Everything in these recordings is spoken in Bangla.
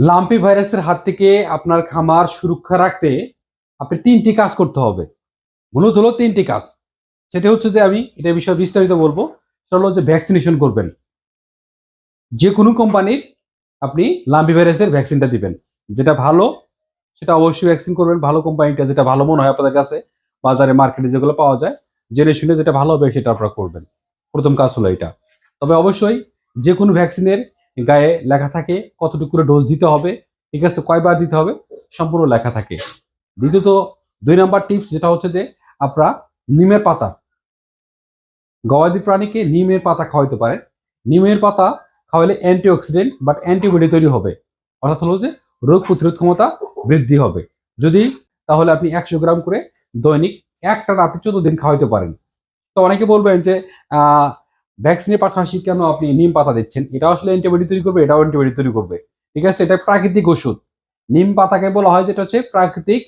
লাম্পি ভাইরাসের হাত থেকে আপনার খামার সুরক্ষা রাখতে আপনি তিনটি কাজ করতে হবে। মূলত হলো তিনটি কাজ। সেটা হচ্ছে যে আমি এটা বিষয়ে বিস্তারিত বলব। সেটা হলো যে ভ্যাকসিনেশন করবেন। যে কোনো কোম্পানির আপনি লাম্পি ভাইরাসের ভ্যাকসিনটা দিবেন। যেটা ভালো, সেটা অবশ্যই ভ্যাকসিন করবেন। ভালো কোম্পানিটা যেটা ভালো মনে হয় আপনাদের কাছে, বাজারে মার্কেটে যেগুলো পাওয়া যায়, জেনে শুনে যেটা ভালো হবে সেটা আপনারা করবেন। প্রথম কাজ হলো এটা। তবে অবশ্যই যে কোনো ভ্যাকসিনের গায়ে লেখা থাকে কতটুকু করে ডোজ দিতে হবে। ঠিক আছে, কয়বার দিতে হবে, সম্পূর্ণ লেখা থাকে। দ্বিতীয়ত, দুই নাম্বার টিপস যেটা হচ্ছে যে, আপনারা নিমের পাতা। গবাদি প্রাণীকে নিমের পাতা খাওয়াইতে পারে নিমের পাতা খাওয়ালে অ্যান্টিঅক্সিডেন্ট বাট অ্যান্টিবডি তৈরি হবে। অর্থাৎ হলো যে, রোগ প্রতিরোধ ক্ষমতা বৃদ্ধি হবে। যদি তাহলে আপনি একশো গ্রাম করে দৈনিক একটা আপনি চোদ্দ দিন খাওয়াইতে পারেন। তো অনেকে বলবেন যে ভ্যাকসিনের পাশাপাশি কেন আপনি নিম পাতা দিচ্ছেন? এটা আসলে অ্যান্টিবডি তৈরি করবে, এটাও অ্যান্টিবডি তৈরি করবে। ঠিক আছে? এটা প্রাকৃতিক ওষুধ। নিম পাতাকে বলা হয় যেটা হচ্ছে প্রাকৃতিক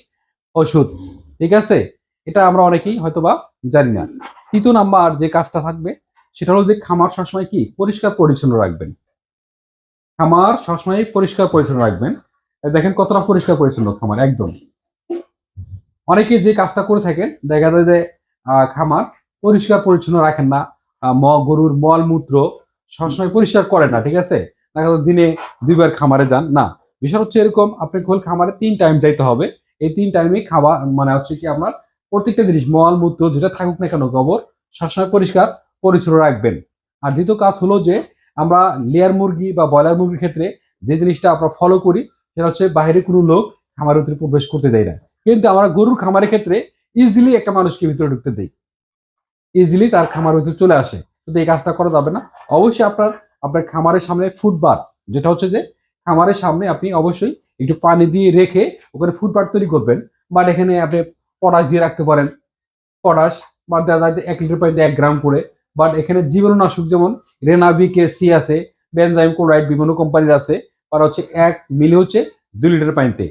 ওষুধ। ঠিক আছে? এটা আমরা অনেকেই হয়তোবা জানি না। তৃতীয় নাম্বার যে কাজটা থাকবে সেটা হলো যে খামার সবসময় কি? পরিষ্কার পরিচ্ছন্ন রাখবেন। খামার সবসময় পরিষ্কার পরিচ্ছন্ন রাখবেন। দেখেন কতটা পরিষ্কার পরিচ্ছন্ন খামার, একদম। অনেকে যে কাজটা করে থাকেন, দেখা যায় যে খামার পরিষ্কার পরিচ্ছন্ন রাখেন না। ম গরুর মলমূত্র সবসময় পরিষ্কার করে না, ঠিক আছে? দেখা দিনে দুইবার খামারে যান, না। বিষয় হচ্ছে এরকম আপনাকে হল খামারে তিন টাইম যাইতে হবে। এই তিন টাইমে খাবার মানে হচ্ছে কি আপনার প্রত্যেকটা জিনিস, মলমূত্র যেটা থাকুক না কেন, গোবর সবসময় পরিষ্কার, পরিচ্ছন্ন রাখবেন। আর দ্বিতীয় কাজ হলো যে আমরা লেয়ার মুরগি বা ব্রয়লার মুরগির ক্ষেত্রে যে জিনিসটা আমরা ফলো করি, সেটা হচ্ছে বাইরে কোনো লোক খামারের ভিতরে প্রবেশ করতে দেয় না। কিন্তু আমরা গরুর খামারের ক্ষেত্রে ইজিলি একটা মানুষকে ভিতরে ঢুকতে দেই। ইজিলি তার খামার ভিতরে চলে আসে। কিন্তু এই কাজটা করা যাবে না। অবশ্যই আপনার আপনার খামারের সামনে ফুটবার যেটা হচ্ছে যে খামারের সামনে আপনি অবশ্যই একটু পানি দিয়ে রেখে ওখানে ফুটবার তৈরি করবেন। বাট এখানে আপনি পটাশ দিয়ে রাখতে পারেন। পটাশ বা দেখা যায় এক লিটার পানিতে এক গ্রাম করে। বাট এখানে জীবাণুনাশক যেমন রেনাভিকে সি আছে বেনজাইম ক্লোরাইড বিভিন্ন কোম্পানির আছে। আর হচ্ছে এক মিলি হচ্ছে দুই লিটার পানিতে।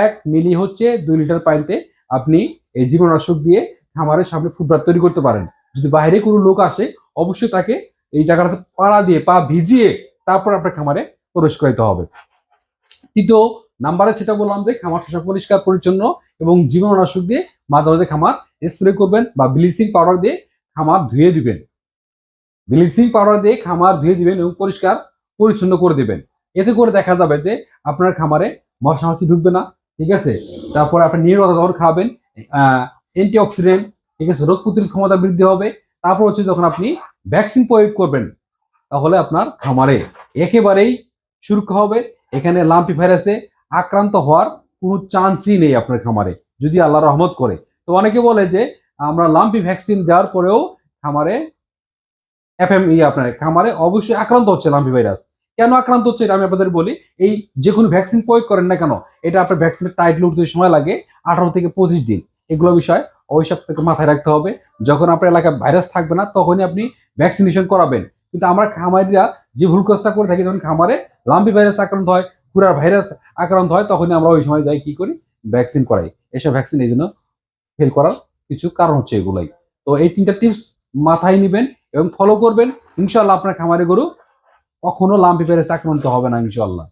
এক মিলি হচ্ছে দুই লিটার পানিতে আপনি এই জীবাণুনাশক দিয়ে খামারের সামনে ফুটবার তৈরি করতে পারেন। যদি বাইরে কোনো লোক আসে, অবশ্যই তাকে এই জায়গাটাতে পাড়া দিয়ে পা ভিজিয়ে তারপর আপনার খামারে প্রবেশ করাইতে হবে। কিন্তু নাম্বারে সেটা বললাম যে, খামার শোষক পরিষ্কার পরিচ্ছন্ন এবং জীবাণুনাশক দিয়ে মাঝে মাঝে খামার স্প্রে করবেন বা ব্লিচিং পাউডার দিয়ে খামার ধুয়ে দিবেন। ব্লিচিং পাউডার দিয়ে খামার ধুয়ে দিবেন এবং পরিষ্কার পরিচ্ছন্ন করে দিবেন। এতে করে দেখা যাবে যে, আপনার খামারে মশা মাছি ঢুকবে না, ঠিক আছে? তারপরে আপনি নির্গত যখন খাবেন অ্যান্টি অক্সিডেন্ট ঠিক আছে? রোগ প্রতিরোধ ক্ষমতা বৃদ্ধি হবে। তারপর হচ্ছে যখন আপনি ভ্যাকসিন প্রয়োগ করবেন, তাহলে আপনার খামারে একেবারেই সুরক্ষা হবে। এখানে লাম্পি ভাইরাসে আক্রান্ত হওয়ার কোনো চান্সই নেই আপনার খামারে, যদি আল্লাহ রহমত করে। তো অনেকে বলে যে, আমরা লাম্পি ভ্যাকসিন দেওয়ার পরেও খামারে এফএম ই আপনার খামারে অবশ্যই আক্রান্ত হচ্ছে লাম্পি ভাইরাস। কেন আক্রান্ত হচ্ছে এটা আমি আপনাদের বলি, এই যে কোনো ভ্যাকসিন প্রয়োগ করেন না কেন, এটা আপনার ভ্যাকসিনের টাইটল উঠতে সময় লাগে, আঠারো থেকে পঁচিশ দিন। এগুলো বিষয় ওই সব থেকে মাথায় রাখতে হবে। যখন আপনার এলাকায় ভাইরাস থাকবে না, তখনই আপনি ভ্যাকসিনেশন করাবেন। কিন্তু আমরা খামারিরা যে ভুল কাজটা করে থাকি, যখন খামারে লাম্পি ভাইরাস আক্রান্ত হয় কুরার ভাইরাস আক্রান্ত হয়, তখনই আমরা ওই সময় যাই কি করি? ভ্যাকসিন করাই। এসব ভ্যাকসিন এই জন্য ফেল করার কিছু কারণ হচ্ছে এগুলাই। তো এই তিনটা টিপস মাথায় নেবেন এবং ফলো করবেন। ইনশাল্লাহ আপনার খামারে গরু কখনো লাম্পি ভাইরাস আক্রান্ত হবে না ইনশাল্লাহ